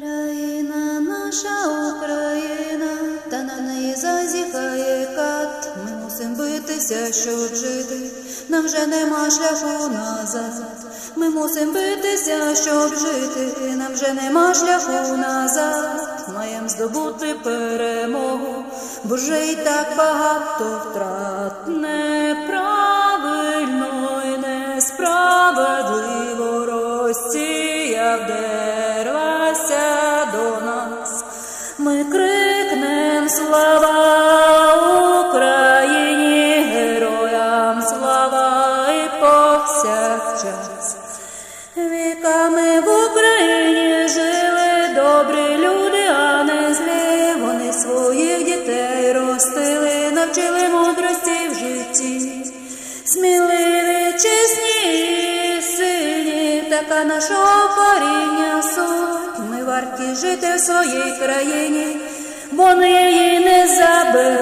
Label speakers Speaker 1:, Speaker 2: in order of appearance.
Speaker 1: Країна наша Україна, та на неї зазіхає кат. Ми мусим битися, щоб жити. Нам вже нема шляху назад. Ми мусим битися, щоб жити. Нам вже нема шляху назад. Маєм здобути перемогу, бо вже і так багато втрат. Неправильно слава Україні, героям слава і повсякчас. Віками в Україні жили добрі люди, а не злі. Вони своїх дітей ростили, навчили мудрості в житті. Сміливі, чесні, і сильні, така нашого коріння суть. Ми варті жити в своїй країні, вони її не заберуть.